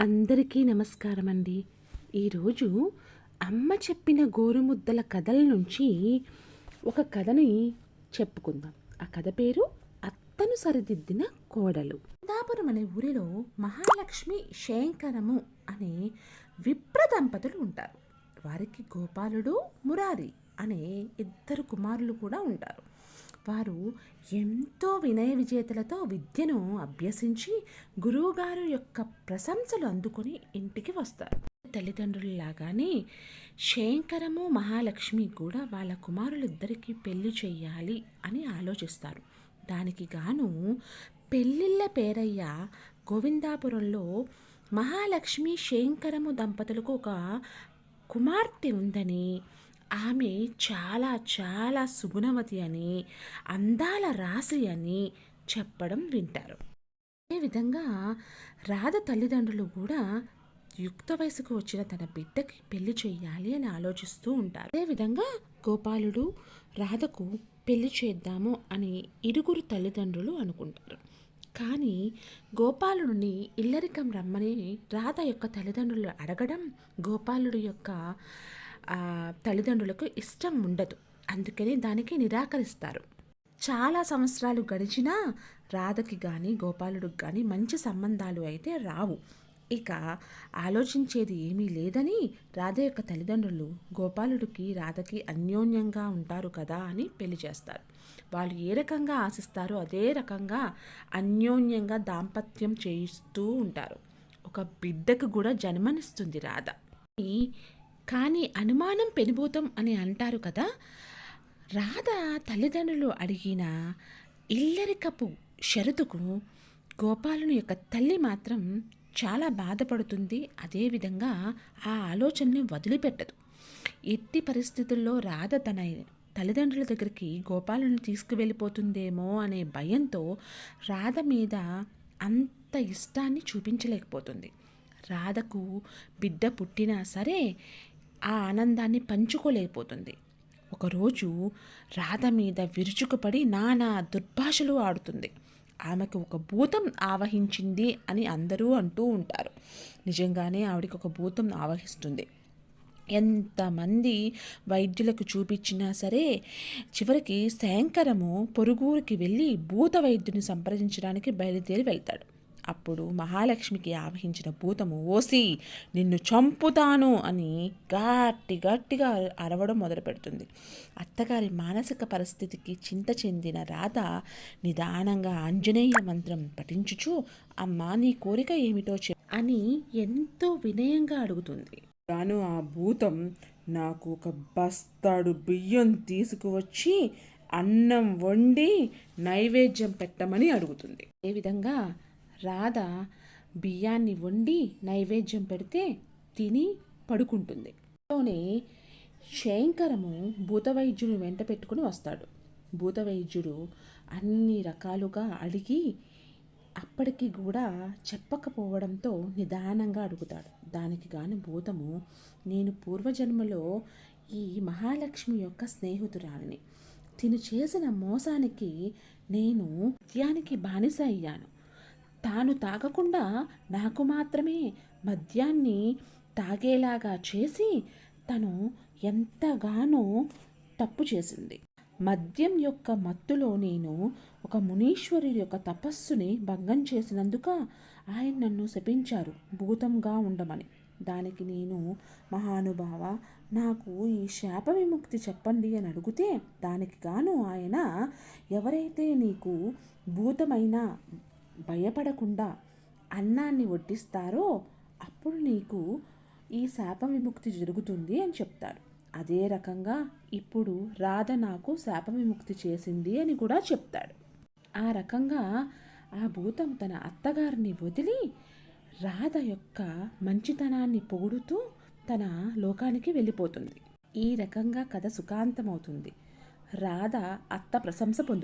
అందరికీ నమస్కారం అండి ఈరోజు అమ్మ చెప్పిన గోరుముద్దల కథల నుంచి ఒక కథని చెప్పుకుందాం. ఆ కథ పేరు అత్తను సరిదిద్దిన కోడలు. దాపురం అనే ఊరిలో మహాలక్ష్మి శేంకరము అనే విప్ర దంపతులు ఉంటారు. వారికి గోపాలుడు మురారి అనే ఇద్దరు కుమారులు కూడా ఉంటారు. వారు ఎంతో వినయ విజేతలతో విద్యను అభ్యసించి గురువుగారు యొక్క ప్రశంసలు అందుకొని ఇంటికి వస్తారు. తల్లిదండ్రులలాగానే శంకరము మహాలక్ష్మి కూడా వాళ్ళ కుమారులిద్దరికీ పెళ్ళి చేయాలి అని ఆలోచిస్తారు. దానికి గాను పెళ్ళిళ్ళ పేరయ్య గోవిందాపురంలో మహాలక్ష్మి శంకరము దంపతులకు ఒక కుమార్తె ఉందని ఆమె చాలా చాలా సుగుణవతి అని అందాల రాశి అని చెప్పడం వింటారు. అదేవిధంగా రాధ తల్లిదండ్రులు కూడా యుక్త వయసుకు వచ్చిన తన బిడ్డకి పెళ్ళి చేయాలి అని ఆలోచిస్తూ ఉంటారు. అదేవిధంగా గోపాలుడు రాధకు పెళ్ళి చేద్దాము అని ఇరుగురు తల్లిదండ్రులు అనుకుంటారు. కానీ గోపాలుడిని ఇల్లరికం రమ్మని రాధ యొక్క తల్లిదండ్రులు అడగడం గోపాలుడి యొక్క తల్లిదండ్రులకు ఇష్టం ఉండదు. అందుకని దానికి నిరాకరిస్తారు. చాలా సంవత్సరాలు గడిచినా రాధకి కానీ గోపాలుడికి కానీ మంచి సంబంధాలు అయితే రావు. ఇక ఆలోచించేది ఏమీ లేదని రాధ యొక్క తల్లిదండ్రులు గోపాలుడికి రాధకి అన్యోన్యంగా ఉంటారు కదా అని పెళ్ళి చేస్తారు. వాళ్ళు ఏ రకంగా ఆశిస్తారో అదే రకంగా అన్యోన్యంగా దాంపత్యం చేయిస్తూ ఉంటారు. ఒక బిడ్డకు కూడా జన్మనిస్తుంది రాధ. కానీ అనుమానం పెనుభూతం అని అంటారు కదా. రాధ తల్లిదండ్రులు అడిగిన ఇల్లరికపు షరతుకు గోపాలుని యొక్క తల్లి మాత్రం చాలా బాధపడుతుంది. అదేవిధంగా ఆ ఆలోచనని వదిలిపెట్టదు. ఎట్టి పరిస్థితుల్లో రాధ తన తల్లిదండ్రుల దగ్గరికి గోపాలను తీసుకువెళ్ళిపోతుందేమో అనే భయంతో రాధ మీద అంత ఇష్టాన్ని చూపించలేకపోతుంది. రాధకు బిడ్డ పుట్టినా సరే ఆ ఆనందాన్ని పంచుకోలేకపోతుంది. ఒకరోజు రాధ మీద విరుచుకుపడి నానా దుర్భాషలు ఆడుతుంది. ఆమెకు ఒక భూతం ఆవహించింది అని అందరూ అంటూ ఉంటారు. నిజంగానే ఆవిడకి ఒక భూతం ఆవహిస్తుంది. ఎంతమంది వైద్యులకు చూపించినా సరే చివరికి శంకరము పొరుగురికి వెళ్ళి భూత వైద్యుని సంప్రదించడానికి బయలుదేరి వెళ్తాడు. అప్పుడు మహాలక్ష్మికి ఆవహించిన భూతము ఓసి నిన్ను చంపుతాను అని గట్టి గట్టిగా అరవడం మొదలుపెడుతుంది. అత్తగారి మానసిక పరిస్థితికి చింత చెందిన రాధ నిదానంగా ఆంజనేయ మంత్రం పఠించుచు అమ్మా నీ కోరిక ఏమిటో చెప్ అని ఎంతో వినయంగా అడుగుతుంది. గాను ఆ భూతం నాకు ఒక బస్తాడు బియ్యం తీసుకువచ్చి అన్నం వండి నైవేద్యం పెట్టమని అడుగుతుంది. ఏ విధంగా రాధ బియ్యాన్ని వండి నైవేద్యం పెడితే తిని పడుకుంటుంది. లోనే శంకరము భూతవైద్యుని వెంట పెట్టుకుని వస్తాడు. భూతవైద్యుడు అన్ని రకాలుగా అడిగి అప్పటికి కూడా చెప్పకపోవడంతో నిదానంగా అడుగుతాడు. దానికి గాను భూతము నేను పూర్వజన్మలో ఈ మహాలక్ష్మి యొక్క స్నేహితురాలిని. తిను చేసిన మోసానికి నేను మద్యానికి బానిస అయ్యాను. తాను తాగకుండా నాకు మాత్రమే మద్యాన్ని తాగేలాగా చేసి తను ఎంతగానో తప్పు చేసింది. మద్యం యొక్క మత్తులో నేను ఒక మునీశ్వరుడి యొక్క తపస్సుని భంగం చేసినందుక ఆయన నన్ను శపించారు. భూతంగా ఉండమని. దానికి నేను మహానుభావ నాకు ఈ శాప విముక్తి చెప్పండి అని అడిగితే దానికి గాను ఆయన ఎవరైతే నీకు భూతమైన భయపడకుండా అన్నాన్ని వడ్డిస్తారో అప్పుడు నీకు ఈ శాప విముక్తి జరుగుతుంది అని చెప్తాడు అదే రకంగా ఇప్పుడు రాధ నాకు శాప విముక్తి చేసింది అని కూడా చెప్తాడు. ఆ రకంగా ఆ భూతం తన అత్తగారిని వదిలి రాధ యొక్క మంచితనాన్ని పొగుడుతూ తన లోకానికి వెళ్ళిపోతుంది. ఈ రకంగా కథ సుఖాంతమవుతుంది. రాధ అత్త ప్రశంస పొందుతుంది